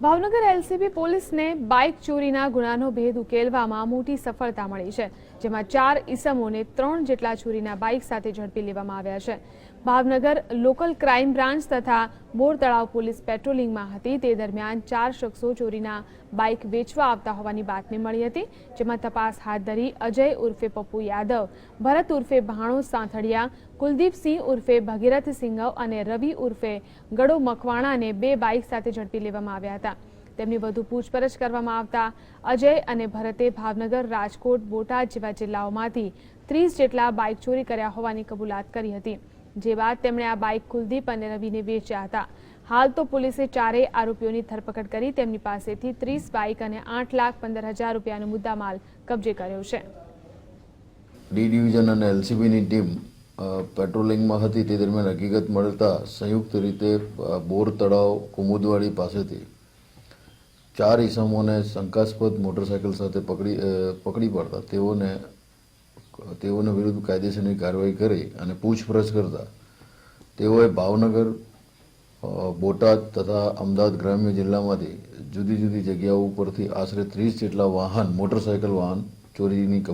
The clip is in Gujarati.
ભાવનગર એલસીબી પોલીસને બાઇક ચોરીના ગુનાનો ભેદ ઉકેલવામાં મોટી સફળતા મળી છે, જેમાં ચાર ઇસમોને ત્રણ જેટલા ચોરીના બાઇક સાથે ઝડપી લેવામાં આવ્યા છે. ભાવનગર લોકલ ક્રાઇમ બ્રાન્ચ તથા બોર તળાવ પોલીસ પેટ્રોલિંગમાં હતી. તે દરમિયાન ચાર શખ્સો ચોરીના બાઇક વેચવા આવતા હોવાની બાતમી મળી હતી, જેમાં તપાસ હાથ ધરી અજય ઉર્ફે પપ્પુ યાદવ, ભરત ઉર્ફે ભાણો સાંથળિયા કુલદીપસિંહ ઉર્ફે ભગીરથ સિંઘવ અને રવિ ઉર્ફે ગડો મકવાણાને બે બાઇક સાથે ઝડપી લેવામાં આવ્યા હતા. તેમની વધુ પૂછપરછ કરવામાં આવતા અજય અને ભરતે ભાવનગર રાજકોટ બોટાદ જેવા જિલ્લાઓમાંથી ત્રીસ જેટલા બાઇક ચોરી કર્યા હોવાની કબૂલાત કરી હતી. જે બાદ તેમણે આ બાઇક કુલદીપ અને રવિને વેચ્યા હતા. હાલ તો પોલીસે ચારેય આરોપીઓની ધરપકડ કરી તેમની પાસેથી ત્રીસ બાઇક અને આઠ લાખ પંદર હજાર રૂપિયાનો મુદ્દામાલ કબજે કર્યો છે. ડી ડિવિઝન અને એલસીબીની ટીમ પેટ્રોલિંગમાં હતી તે દરમિયાન હકીકત મળતા સંયુક્ત રીતે બોર તળાવ કુમુદવાડી પાસેથી ચાર ઈસમોને શંકાસ્પદ મોટરસાયકલ સાથે પકડી પકડી પાડતા તેઓને તેઓને વિરુદ્ધ કાયદેસરની કાર્યવાહી કરી અને પૂછપરછ કરતા તેઓએ ભાવનગર બોટાદ તથા અમદાવાદ ગ્રામ્ય જિલ્લામાંથી જુદી જુદી જગ્યાઓ ઉપરથી આશરે ત્રીસ જેટલા વાહન, મોટરસાયકલ વાહન ચોરીની